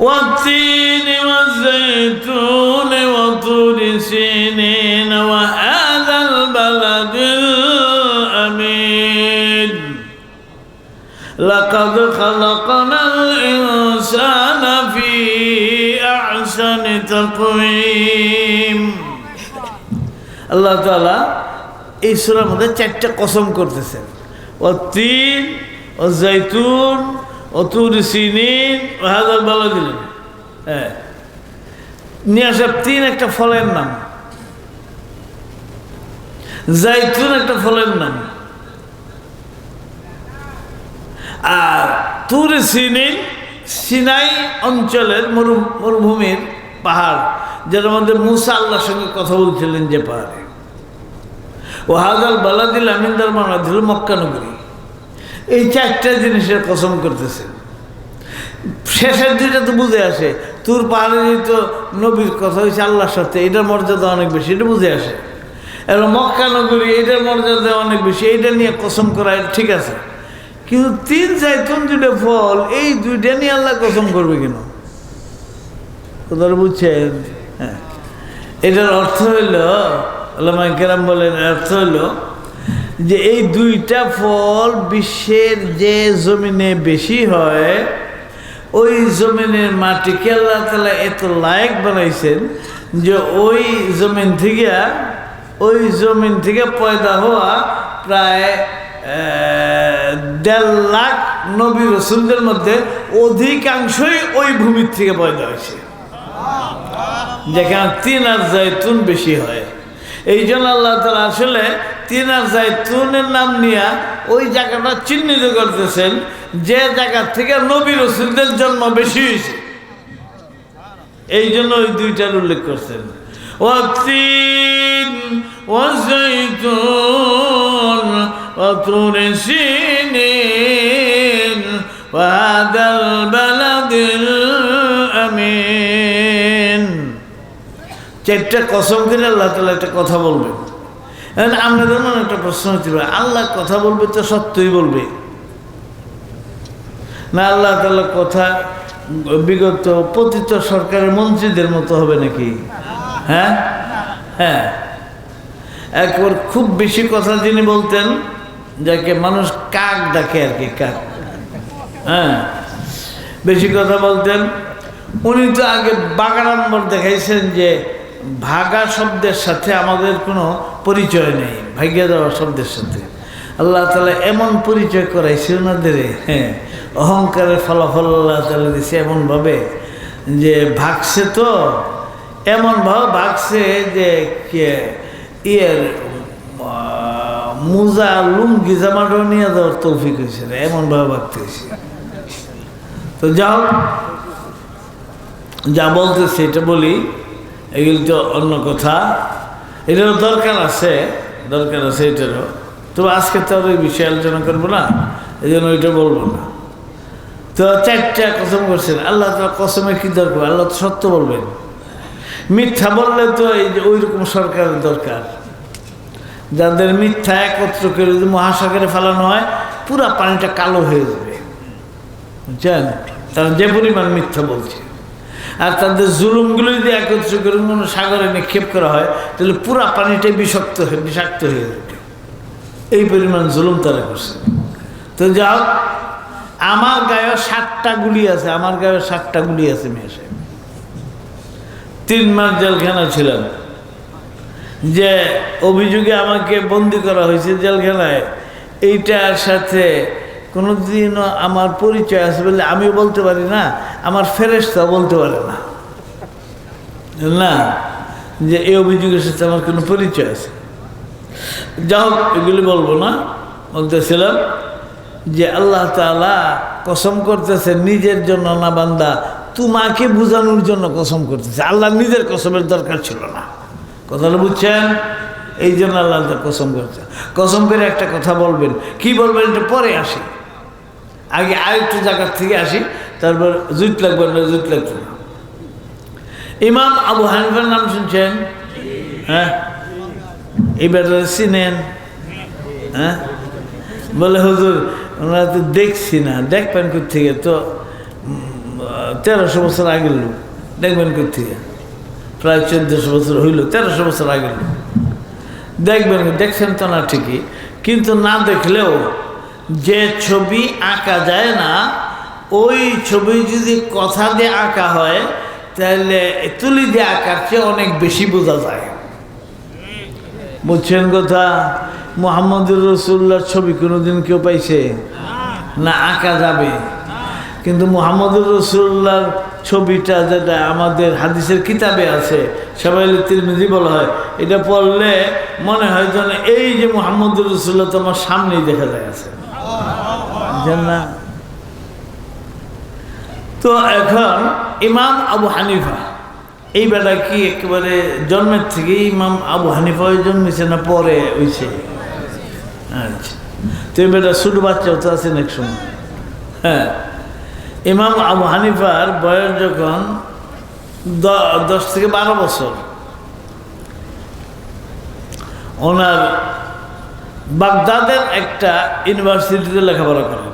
والتين والزيتون وطور سينين وهذا البلد الأمين لقد خلقنا الإنسان في أحسن تقويم আল্লাহ তালা এই সুরার মধ্যে চারটা কসম করতেছেন ও তিন ও জৈতুন ও তুর সিনিন, হাজার বলা দিলেন। হ্যাঁ। নিয়ে তিন একটা ফলের নাম। জাইতুন একটা ফলের নাম। আর তুর সিনিন, সিনাই অঞ্চলের মরু, মরুভূমির পাহাড় যার মধ্যে মুসা আল্লাহর সঙ্গে কথা বলছিলেন যে পাহাড়ে। ও হাজাল বালাদিল আমিনদার মানা দিল মক্কানগরী এই চারটা জিনিসের কসম করতেছেন শেষের দুইটা তো বুঝে আসে। তোর পাহাড়ে তো নবীর কথা হয়েছে, আল্লাহর সাথে, এটার মর্যাদা অনেক বেশি, এটা বুঝে আসে। এবং মক্কা নগরী এটার মর্যাদা অনেক বেশি, এইটা নিয়ে কসম করা ঠিক আছে। কিন্তু তিন চাইতুন দুটো ফল, এই দুইটা নিয়ে আল্লাহ কসম করবে কেন? কোথাও বুঝছেন? হ্যাঁ। এটার অর্থ হইল আল্লামা কেরাম বলেন অর্থ হইল যে এই দুইটা ফল বিশ্বের যে জমিনে বেশি হয়, ওই জমিনের মাটিকে আল্লাহ তালা এত লায়ক বানাইছেন যে ওই জমিন থেকে, ওই জমিন থেকে পয়দা হওয়া প্রায় দেড় লাখ নবী রসুলদের মধ্যে অধিকাংশই ওই ভূমির থেকে পয়দা হয়েছে। যেখানে তিন আর জায়তুন বেশি হয়। এই জন্য আল্লাহ তালা আসলে তিন আর জায়তুনের নাম নিয়ে ওই জায়গাটা চিহ্নিত করতেছেন যে জায়গা থেকে নবী রসুলদের জন্ম বেশি হয়েছে এই জন্য ওই দুইটার উল্লেখ করছেন والتين والزيتون وطور سينين وهذا البلد চারটা কসম করে আল্লাহ তালা একটা কথা বলবেন আপনাদের মনে একটা প্রশ্ন পারে, আল্লাহ কথা বলবে তো সত্যই বলবে? না আল্লাহ তালা কথা বিগত পতিত সরকারের মন্ত্রীদের মতো হবে নাকি? হ্যাঁ? হ্যাঁ। একবার খুব বেশি কথা যিনি বলতেন, যাকে মানুষ কাক ডাকে আর কি, কাক। হ্যাঁ? বেশি কথা বলতেন, উনি তো আগে বাগা নম্বর দেখাইছেন যে ভাগা শব্দের সাথে আমাদের কোনো পরিচয় নেই, ভাগ্য দেওয়া শব্দের সাথে। আল্লাহ তালা এমন পরিচয় করাইছে ওনাদের হ্যাঁ অহংকারের ফলাফল আল্লাহ তালা দিছে এমনভাবে যে ভাগছে তো, এমনভাবে ভাগছে যে কে, ইয়ের মুজা, লুঙ্গি জামাটাও নিয়ে যাওয়ার তৌফিক হয়েছে না এমনভাবে ভাগতে হয়েছে। তো যাও, যা বলতেছে এটা বলি এগুলি তো অন্য কথা। এটারও দরকার আছে দরকার আছে এটারও। তবে আজকে তো আর ওই বিষয়ে আলোচনা করব না এই জন্য ওইটা বলব না। তো চারটা কসম করছেন, আল্লাহ তো কসমের কী দরকার? আল্লাহ তো সত্য বলবেন। মিথ্যা বললে তো এই যে ওই রকম সরকারের দরকার। যাদের মিথ্যা একত্র করে যদি মহাসাগরে ফেলানো হয়, পুরা পানিটা কালো হয়ে যাবে। বুঝছেন? তারা যে পরিমাণ মিথ্যা বলছে। আর তাদের জুলুমগুলো যদি একত্র করে কোনো সাগরে নিক্ষেপ করা হয়, তাহলে পুরা পানিটাই বিষাক্ত হয়ে বিষাক্ত হয়ে যাবে। এই পরিমাণ জুলুম তারা করছে। তো যাও, আমার গায়ে সাতটা গুলি আছে, আমার গায়ে সাতটা গুলি আছে মেয়ে সাহেব। তিন মাস জেলখানা ছিলাম। যে অভিযোগে আমাকে বন্দি করা হয়েছে জেলখানায়, এইটার সাথে কোনোদিনও আমার পরিচয় আছে বলে আমি বলতে পারি না। আমার ফেরেস্তা বলতে পারে না। যে এই অভিযোগের সাথে আমার কোনো পরিচয় আছে। যা হোক, এগুলি বলব না। বলতেছিলাম যে আল্লাহ তালা কসম করতেছে, নিজের জন্য না বান্দা, তোমাকে বোঝানোর জন্য কসম করতেছে। আল্লাহ নিজের কসমের দরকার ছিল না। কথাটা বুঝছেন? এই জন্য আল্লাহ কসম করছে। কসম করে একটা কথা বলবেন। কি বলবেন? এটা পরে আসি। আগে আরেকটু জায়গার থেকে আসি। তারপর জুত লাগবে না, জুত লাগবে না। ইমাম আবু হানিফার নাম শুনছেন? হ্যাঁ? এবার চিনেন? হ্যাঁ? বলে, হুজুর ওনারা তো দেখছি না। দেখবেন থেকে তো তেরোশো বছর আগের লোক। দেখবেন কোথেকে প্রায় চোদ্দশো বছর হইল, তেরোশো বছর আগের লোক। দেখবেন, দেখছেন তো না ঠিকই। কিন্তু না দেখলেও যে ছবি আঁকা যায় না ওই ছবি যদি কথা দিয়ে আঁকা হয়, তাহলে তুলি দিয়ে আঁকার চেয়ে অনেক বেশি বোঝা যায়। বুঝছেন কথা? মোহাম্মদুর রসুল্লার ছবি কোনোদিন কেউ পাইছে? না, আঁকা যাবে। কিন্তু মোহাম্মদুর রসুল্লার ছবিটা যেটা আমাদের হাদিসের কিতাবে আছে সবাই তিরমিজি বলা হয়, এটা পড়লে মনে হয় যেন এই যে মোহাম্মদুর রসুল্লাহ তোমার সামনেই দেখা যায় আছে। না? তো এখন ইমাম আবু হানিফা, এই বেলা কি একেবারে জন্মের থেকে ইমাম আবু হানিফা ওই জন্মেছে না পরে হয়েছে আচ্ছা। তো এই বেটা ছোটো বাচ্চাও তো আছেন এক সময়। হ্যাঁ। ইমাম আবু হানিফার বয়স যখন দশ থেকে বারো বছর। ওনার বাগদাদের একটা ইউনিভার্সিটিতে লেখাপড়া করেন।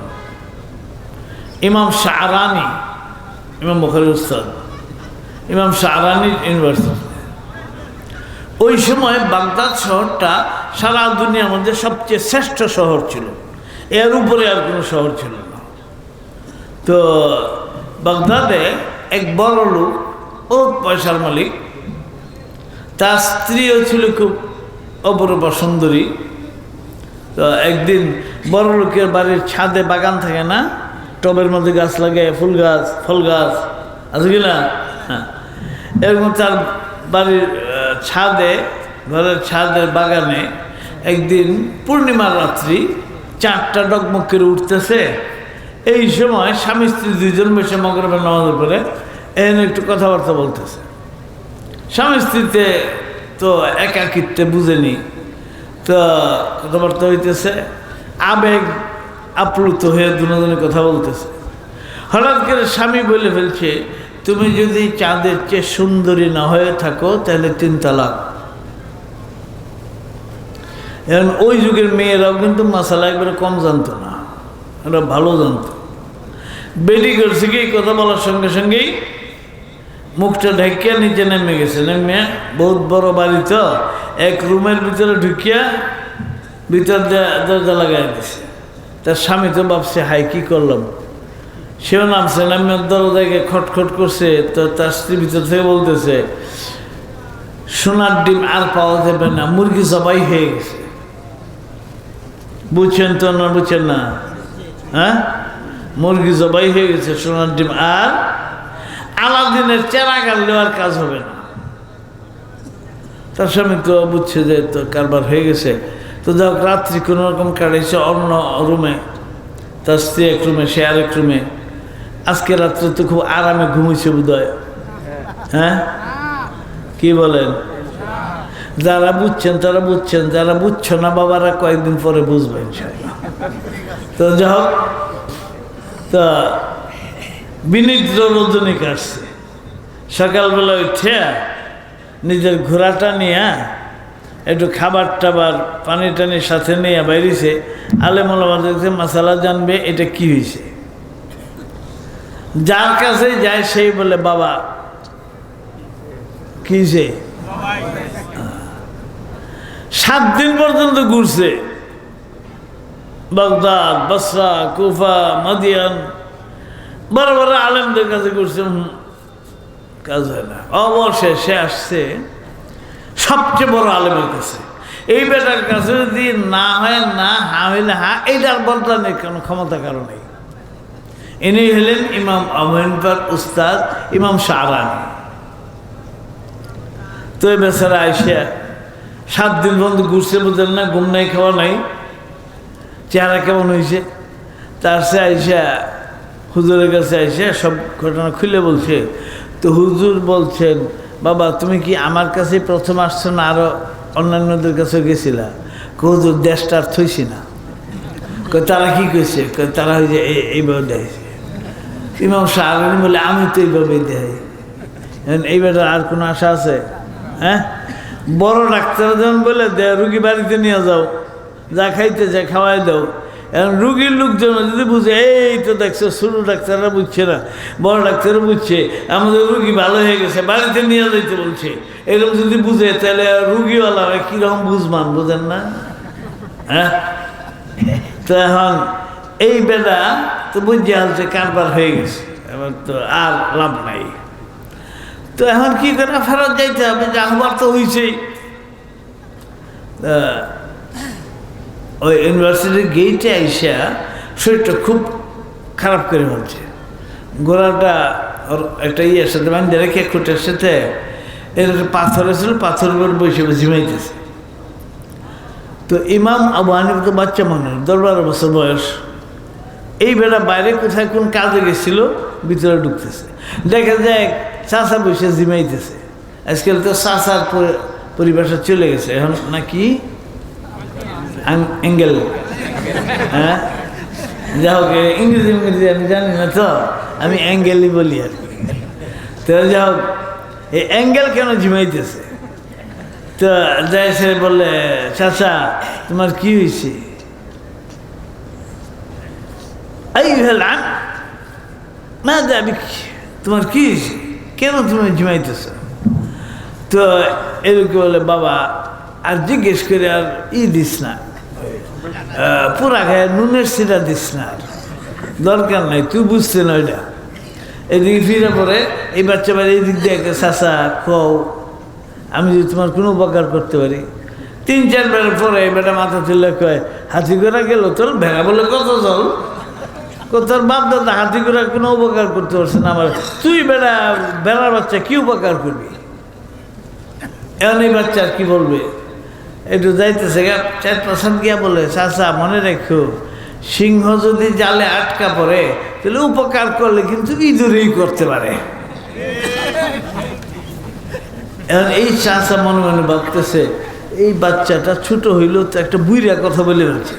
ইমাম শাহরানি ইমাম বখারি উস্তাদ, ইমাম শাহরানি ইউনিভার্সিটি। ওই সময় বাগদাদ শহরটা সারা দুনিয়ার মধ্যে সবচেয়ে শ্রেষ্ঠ শহর ছিল। এর উপরে আর কোনো শহর ছিল না। তো বাগদাদে এক বড় লোক ও পয়সার মালিক, তার স্ত্রীও ছিল খুব অপরূপা সুন্দরী। তো একদিন বড় লোকের বাড়ির ছাদে বাগান থাকে না টবের মধ্যে গাছ লাগে, ফুল গাছ, ফল গাছ, আছে কি না? হ্যাঁ। এরকম তার বাড়ির ছাদে, ঘরের ছাদের বাগানে একদিন পূর্ণিমার রাত্রি চারটা ডগমগ করে উঠতেছে। এই সময় স্বামী স্ত্রী দুইজন বসে মগরবের নামাজের পরে এখানে একটু কথাবার্তা বলতেছে। স্বামী স্ত্রীতে তো একাকিত্বে বুঝেনি। তো কথাবার্তা হইতেছে, আবেগ আপ্লুত হয়ে দুজনে কথা বলতেছে। হঠাৎ করে স্বামী বলে ফেলছে, তুমি যদি চাঁদের চেয়ে সুন্দরী না হয়ে থাকো, তাহলে তিন তালাক। এখন ওই যুগের মেয়েরাও কিন্তু মশালা একবারে কম জানতো না, ওরা ভালো জানতো। বেডি করছে কি, কথা বলার সঙ্গে সঙ্গেই মুখটা ঢেকিয়া নিচে নেমে গেছে। নেমে বহুত বড় বাড়ি তো, এক রুমের ভিতরে ঢুকিয়া ভিতর দরজা লাগাই দিছে। তার স্বামী তো ভাবছে হাই কি করলাম? সেও নামছে নামে দরজায় খটখট করছে, তো তার স্ত্রী ভিতর থেকে বলতেছে, সোনার ডিম আর পাওয়া যাবে না, মুরগি সবাই হয়ে গেছে। বুঝছেন তো না বুঝছেন না? হ্যাঁ? মুরগি জবাই হয়ে গেছে, সোনার ডিম আর আলাদিনের চেরা কাটলে আর কাজ হবে না। তার স্বামী তো বুঝছে যে তো কারবার হয়ে গেছে। তো যাক, রাত্রি কোনো রকম কাটাইছে অন্য রুমে, তার স্ত্রী এক রুমে, সে আরেক রুমে। আজকে রাত্রে তো খুব আরামে ঘুমিয়েছে বোধহয়। হ্যাঁ? কি বলেন? যারা বুঝছেন, তারা বুঝছেন, যারা বুঝছ না, বাবারা কয়েকদিন পরে বুঝবেন তো যাই হোক, তা বিনিদ্র রজনী কাটছে সকালবেলা উঠে নিজের ঘোড়াটা নিয়ে একটু খাবার টাবার, পানি টানির সাথে নিয়ে বাইরেছে। আলেমুলামা দেখছে মশালা জানবে, এটা কি হয়েছে যার কাছে যায়, সেই বলে, বাবা, কি হয়েছে সাত দিন পর্যন্ত ঘুরছে। বাগদাদ, বসরা, কুফা, মাদিয়ান, বড় বড় আলেমদের কাছে ঘুরছে। কাজ হয় না। অবশেষে আসছে সবচেয়ে বড় আলেমের কাছে এই বেটার কাছে যদি না হয়, না হা হইলে হা, এইটার বদলা নেই, কোনো ক্ষমতা কারও নেই। ইনি হলেন ইমাম আবহানফার উস্তাদ, ইমাম শাহরানি। তো এই বেচারা আইসা সাত দিন পর্যন্ত ঘুরছে, বুঝলেন না, ঘুম নাই, খাওয়া নাই, চেহারা কেমন হয়েছে তার সে আইসা, হুজুরের কাছে আইসা সব ঘটনা খুলে বলছে। তো হুজুর বলছেন বাবা, তুমি কি আমার কাছে প্রথম আসছো না আরও অন্যান্যদের কাছে গেছিলা? কো হুজুর দেশটা আর থইছি না। তারা কি কই তারা ওই যে এই- এইভাবে দেখাইছে। ইমাম শাহরানি বলে, আমি তো এইভাবেই দেখাই। এইবার আর কোনো আশা আছে? হ্যাঁ? বড় ডাক্তার যেমন বলে দে রুগী বাড়িতে নিয়ে যাও। যা খাইতে যা খাওয়াই দাও। এখন রুগীর লোকজন যদি বুঝে, এই তো দেখছ ছোটো ডাক্তাররা বুঝছে না, বড় ডাক্তাররা বুঝছে, আমাদের রুগী ভালো হয়ে গেছে, বাড়িতে নিয়ে যেতে বলছে। এরকম যদি বুঝে, তাহলে রুগীওয়ালারা কীরকম বুঝমান বুঝেন না? হ্যাঁ? তো এখন এই বেটা তো বুঝে হালছে কারবার হয়ে গেছে, এবার তো আর লাভ নাই। তো এখন কি করে ফেরত যাইতে হবে? যে আহ্বার তো হয়েছেই ওই ইউনিভার্সিটির গেইটে আইসা শরীরটা খুব খারাপ করে বলছে গোড়াটা ওর একটা ইয়ের সাথে বান্ধে রেখে খুঁটের সাথে এর পাথর ছিল পাথরের উপর বসে ঝিমাইতেছে তো ইমাম আবু হানিফ তো বাচ্চা মানুষ দশ বারো বছর বয়স। এই বেলা বাইরে কোথায় কোন কাজে গেছিল, ভিতরে ঢুকতেছে। দেখা যায় চাষা বসে জিমাইতেছে আজকাল তো চাষার পরিবেশে চলে গেছে। এখন নাকি অ্যাঙ্গেল হ্যাঁ? যা হোক ইংরেজি ইংরেজি আমি জানি না তো, আমি অ্যাঙ্গেলই বলি আর তো যা হোক এই অ্যাঙ্গেল কেন ঝিমাইতেছে? তো যাই সে বললে, চাচা, তোমার কি হয়েছে এই হেলান না যাবি তোমার কি হয়েছে কেন তুমি ঝিমাইতেছ? তো এরকম বলে, বাবা, আর জিজ্ঞেস করে আর ই দিস না। পুরা গায়ে নুনের সিরা দিস না। দরকার নাই, তুই বুঝতে না। ওইটা এদিকে ফিরে পরে এই বাচ্চা বাড়ি এদিক দিয়ে চাষা কও আমি যদি তোমার কোনো উপকার করতে পারি। তিন চার চারবার পরে বেটা মাথা তুলে কয়, হাতি করে গেল তোর ভেড়া বলে কত কো তোর বাপ দাদা হাতি করে কোনো উপকার করতে পারছে না আমার। তুই বেড়া বেড়ার বাচ্চা কি উপকার করবি? এখন এই বাচ্চা আর কি বলবে? একটু যাইতেছে গা, চার পার্সেন্ট গিয়া বলে, চাচা, মনে রেখো, সিংহ যদি জালে আটকা পড়ে, তাহলে উপকার করলে কিন্তু ইঁদুরেই করতে পারে। এই চাচা মনে মনে ভাবতেছে, এই বাচ্চাটা ছোট হইলেও তো একটা বুইরা কথা বলে বলছে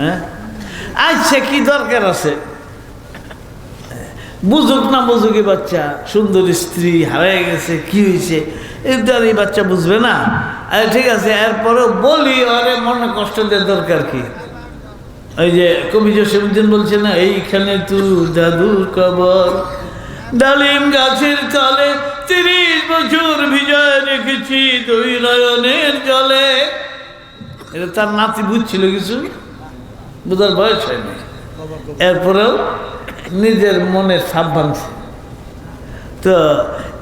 হ্যাঁ? আচ্ছা কি দরকার আছে? বুঝুক না বুঝুক বাচ্চা সুন্দর স্ত্রী হারাই গেছে, কি হয়েছে এই বাচ্চা বুঝবে না। ঠিক আছে, এরপরেও বলি, আরে মনে কষ্ট দেওয়ার দরকার কি? ওই যে কবি জসীমুদ্দিন বলছে না, এইখানে তু জাদুর কবর, ডালিম গাছের তলে তিরিশ বছর ভিজায় রেখেছি দুই নয়নের জলে। এটা তার নাতি বুঝছিল কিছু? বোঝার বয়স হয়নি। এরপরেও নিজের মনের ভাঙছে তো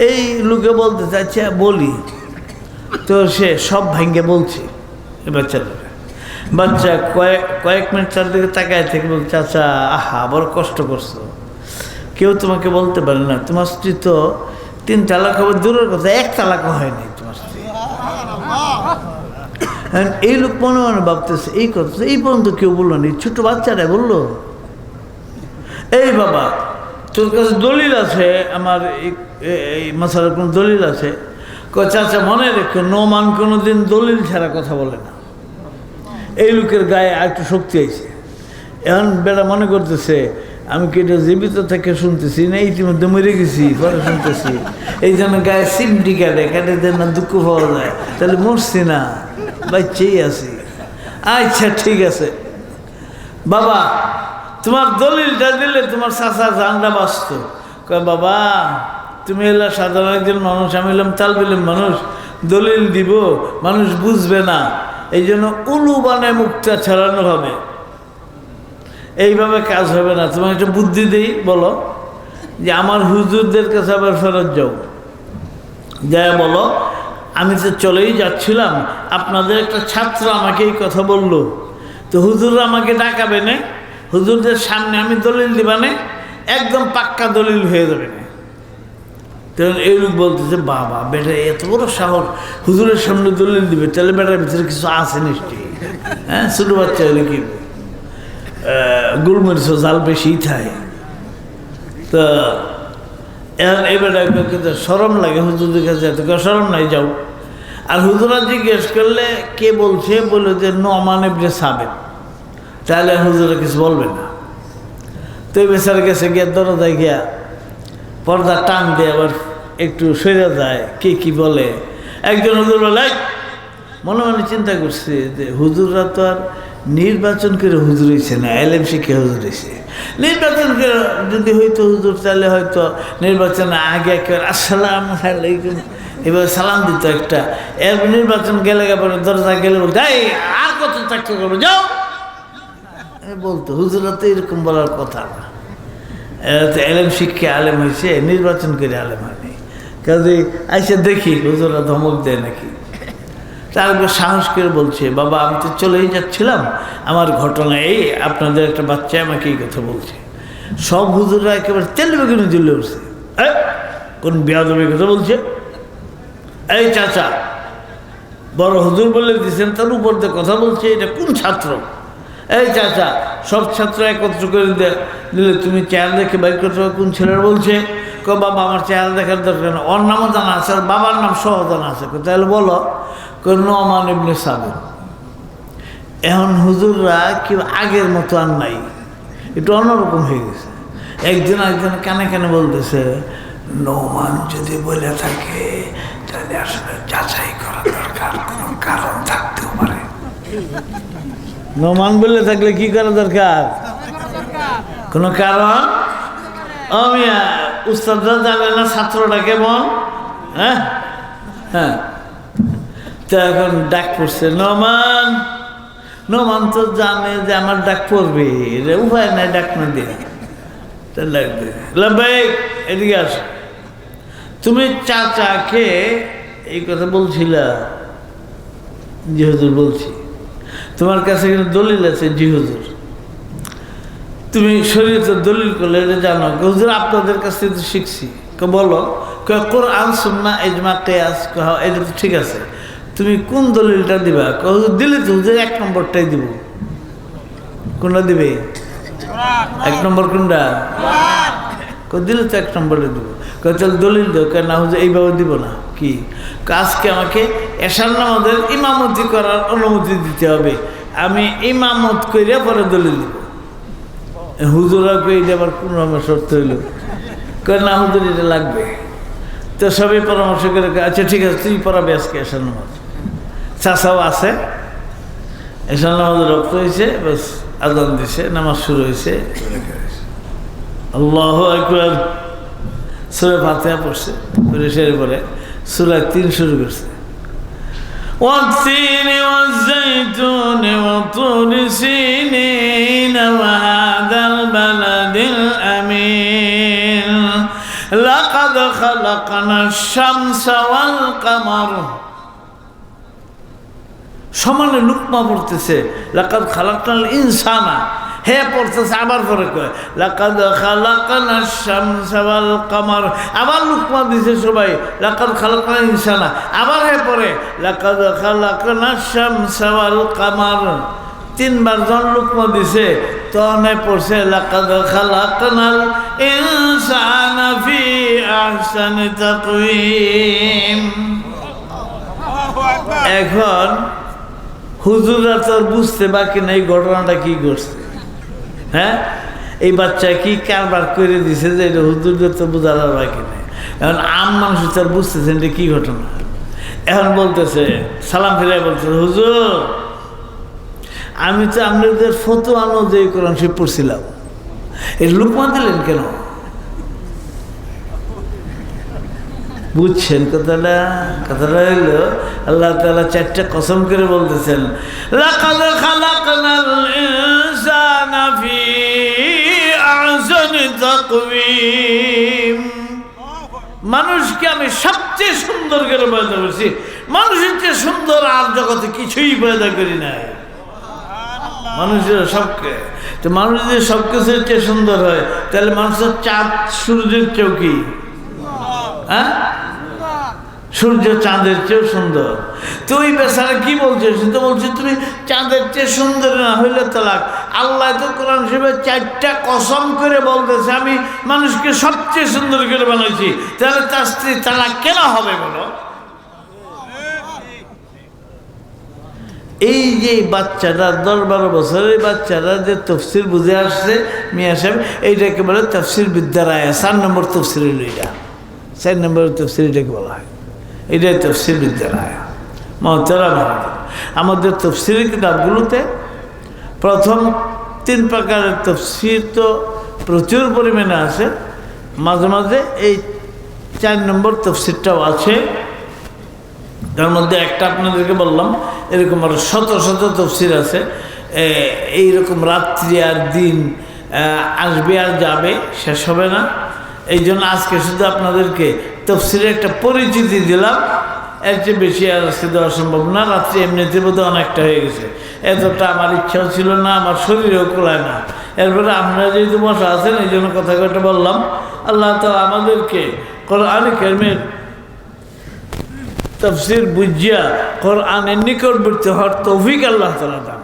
এই লোকে বলতে চাইছে, বলি। তো সে সব ভাঙ্গে বলছে বাচ্চাটা বাচ্চা কয়েক কয়েক মিনিট চারদিকে তাকায় থেকে বলছে আচ্ছা আহা বড় কষ্ট করছ। কেউ তোমাকে বলতে পারে না। তোমার স্ত্রী তো তিন তালাক হবে, দূরের কথা, এক তালাকও হয়নি তোমার স্ত্রী। এই লোক মনে মনে ভাবতেছে, এই কথা এই পর্যন্ত কেউ বলল না। ছোটো বাচ্চারা বলল, এই বাবা, তোর কাছে দলিল আছে, আমার এই- মশালার কোনো দলিল আছে? চাচা, মনে রেখো, নোমান কোনো দিন দলিল ছাড়া কথা বলে না। এই লোকের গায়ে আর একটু শক্তি আছে। এখন বেড়া মনে করতেছে, আমি কি এটা জীবিত থেকে শুনতেছি না, ইতিমধ্যে মরে গেছি, পরে শুনতেছি। এই জন্য গায়ে সিমটি কাটে কাটে দেন না, দুঃখ পাওয়া যায়। তাহলে মরছি না, বাচ্চাই আছি। আচ্ছা ঠিক আছে। বাবা, তোমার দলিলটা দিলে তোমার চাষা জানটা বাঁচত। কয়, বাবা তুমি এলা সাধারণ একজন মানুষ, আমি এলাম তাল বিলেম মানুষ, দলিল দিব, মানুষ বুঝবে না। এই জন্য উলু বানায় মুক্তা ছড়ানো হবে। এইভাবে কাজ হবে না। তোমার একটা বুদ্ধি দিই, বলো। যে আমার হুজুরদের কাছে আবার ফেরত যাও। যা বলো, আমি তো চলেই যাচ্ছিলাম, আপনাদের একটা ছাত্র আমাকে এই কথা বলল। তো হুজুর আমাকে ডাকাবে না? হুজুরদের সামনে আমি দলিল দিবানে একদম পাক্কা দলিল হয়ে যাবে না। তখন এই লোক বলতেছে, বাবা, বেটা, এত বড় সাহস। হুজুরের সামনে দলিল দিবে, তাহলে বেটার ভিতরে কিছু আছে নিশ্চয়ই। হ্যাঁ ছোটো বাচ্চা হলে কি? গুলমরিচ জাল বেশিই থাকে তো, এখন এই বেটা সরম লাগে হুজুরের কাছে, এত সরম নাই, যাও। আর হুজুরা জিজ্ঞেস করলে, কে বলছে? বলে যে ন নমান এবনে সাবেক তাহলে হুজুরা কিছু বলবে না। তো এই বেচার গেছে গিয়ে দরজায় গিয়া পর্দা টান দিয়ে আবার একটু সরে যায়, কে কি বলে। একজন হুজুর বলে মনে মনে চিন্তা করছে যে হুজুররা তো আর নির্বাচন করে হুজুর হয়েছে না এলএম শিখে হুজুর হয়েছে নির্বাচন করে যদি হইতো হুজুর, তাহলে হয়তো নির্বাচনে আগে একেবারে আসসালাম আলাইকুম, এবার সালাম দিত একটা। এর নির্বাচন গেলে পরে দরজা গেলে বলতো আর কত চাকরি করব যাও। বলতো হুজুরা তো এরকম বলার কথা না। এরা তো এলেম শিক্ষা আলেম হয়েছে নির্বাচন করে আলেম হয়নি। কাজে আইসে দেখি হুজুরা ধমক দেয় নাকি। তারপর সাহস করে বলছে, বাবা, আমি তো চলেই যাচ্ছিলাম। আমার ঘটনা এই, আপনাদের একটা বাচ্চা আমাকে এই কথা বলছে। সব হুজুররা একেবারে তেল বেগুনে জ্বলে উঠছে। কোন বিয়াদবের কথা বলছে? এই চাচা, বড় হুজুর বলে দিয়েছেন, তার উপর দিয়ে কথা বলছে, এটা কোন ছাত্র? এই চাচা, সব ছাত্র একত্র করে দিলে তুমি চেহারা দেখে বাইর করতে কোন ছেলের বলছে? ক বাবা, আমার চেহারা দেখার দরকার না ওর নামও জানা আছে, আর বাবার নাম সহ জানা আছে। তাহলে বলো নোমান ইবনে সাবির এখন হুজুররা কি আগের মতো আর নাই। একটু অন্যরকম হয়ে গেছে। একজন একজন কানে কানে বলতেছে, নোমান যদি বলে থাকে, তাহলে আসলে যাচাই করা দরকার কোনো কারণ থাকতেও পারে নোমান বলে থাকলে কি করা দরকার? কোনো কারণ? আমি উস্তাদরা জানে না ছাত্রটা কেমন? হ্যাঁ? হ্যাঁ। তো এখন ডাক পড়ছে, নমান। নমান তো জানে যে আমার ডাক পড়বে উপায় নাই ডাক না দিয়ে। লাগবে ভাই, এদিকে আস। তুমি চাচাকে এই কথা বলছিলা হুজুর বলছি। তোমার কাছে কিন্তু দলিল আছে জি হুজুর। তুমি শরীয়তের দলিল করলে এটা জানো। হুজুর, আপনাদের কাছ থেকে তো শিখছি। কে বলো। কে কোরআন, সুন্না এজমা কেয়াস কহ এটা তো ঠিক আছে। তুমি কোন দলিলটা দিবা? দিলে তো হুজুর এক নম্বরটাই দিব। কোনটা দিবে? এক নম্বর কোনটা? দিলে তো এক নম্বরে দিব। কয়, চল দলিল দেও। কেন না, হুজুর, এইভাবে দিব না। কি? আজকে আমাকে এশার নামাজের ইমামতি করার অনুমতি দিতে হবে। আমি ইমামত করিয়া পরে দলিল হুজুরা কই এটা আবার কোন রকমের শর্ত হইল? কয়, না হুজুর, এটা লাগবে। তো সবাই পরামর্শ করে আচ্ছা ঠিক আছে, তুই পড়াবে আজকে এশার নামাজ। চাষাও আছে। এশার নামাজের রক্ত হয়েছে বাস আদান দিছে, নামাজ শুরু হয়েছে আল্লাহ একবার সুরে ফাতেহা পড়ছে পরে সেরে পরে সুরায় তিন শুরু করছে। والتين والزيتون وطور سينين وهذا البلد الأمين لقد خلقنا الشمس والقمر সমানে লুকমা পড়তেছে লাকাদ খালাকাল ইনসানা হে পড়তেছে আবার পরে কয় লাকাদ খালাকানা শামসা ওয়াল কামার। আবার লুকমা দিছে সবাই লাকাদ খালাকানা ইনসানা আবার হে পড়ে লাকাদ খালাকানা শামসা ওয়াল কামার। তিনবার জন লুকমা দিছে তনে পড়ছে লাকাদ খালাকানাল ইনসানা ফি আহসানি তাকওয়িম। এখন হুজুররা তো আর বুঝতে বাকি না এই ঘটনাটা কি করছে হ্যাঁ? এই বাচ্চা কি কারবার করে দিছে যে এটা হুজুরদের তো বোঝা আর বাকি নেই? এখন আম মানুষ তার বুঝতেছেন এটা কি ঘটনা? এখন বলতেছে, সালাম ফিরাই বলছে হুজুর, আমি তো আমাদের ফতো আনো যে কোরআন শিব পড়ছিলাম। এই লুকমা দিলেন কেন? বুঝছেন কথাটা? কথাটা হইল আল্লাহ তালা চারটা কসম করে বলতেছেন মানুষকে আমি সবচেয়ে সুন্দর করে পয়দা করছি। মানুষের চেয়ে সুন্দর আর জগতে কিছুই পয়দা করি নাই। মানুষের সবকে। তো মানুষ যদি সব কিছুর চেয়ে সুন্দর হয় তাহলে মানুষের চাঁদ সূর্যের চৌকি হ্যাঁ? সূর্য চাঁদের চেয়েও সুন্দর। তুই বেচারা কি বলছে সে তো বলছে তুমি চাঁদের চেয়ে সুন্দর না হইলে তালাক। আল্লাহ তো কোরআন হিসেবে চারটা কসম করে বলতেছে, আমি মানুষকে সবচেয়ে সুন্দর করে বানাইছি। তাহলে তার স্ত্রী তালাক কেন হবে বলো? এই যে বাচ্চাটা, দশ বারো বছরের বাচ্চাটা যে তফসির বুঝে আসছে, মিয়া সাহেব, এইটাকে বলে তফসির বিদ্যার আয়া চার নম্বর তফসির এটা। চার নম্বর তফসির এটাকে বলা হয়। এটাই তফসির বিদ্যার আয়া। মহতারা আমাদের তফসিরের কিতাবগুলোতে প্রথম তিন প্রকারের তফসির তো প্রচুর পরিমাণে আছে। মাঝে মাঝে এই চার নম্বর তফসিরটাও আছে। তার মধ্যে একটা আপনাদেরকে বললাম, এরকম আরও শত শত তফসির আছে। এইরকম রাত্রি আর দিন আসবে আর যাবে, শেষ হবে না। এই জন্য আজকে শুধু আপনাদেরকে তফসিলের একটা পরিচিতি দিলাম, এর চেয়ে বেশি আর আজকে দেওয়া সম্ভব না, রাত্রি এমনিতে বোধহয় অনেকটা হয়ে গেছে। এতটা আমার ইচ্ছাও ছিল না, আমার শরীরেও কোলায় না। এরপরে আপনারা যেহেতু বসা আছেন, এই জন্য কথা কথা বললাম। আল্লাহ তো আমাদেরকে কোরআন কেরমের তফসির বুঝিয়া কোরআনের নিকটবর্তী হওয়ার তৌফিক আল্লাহ তালা দান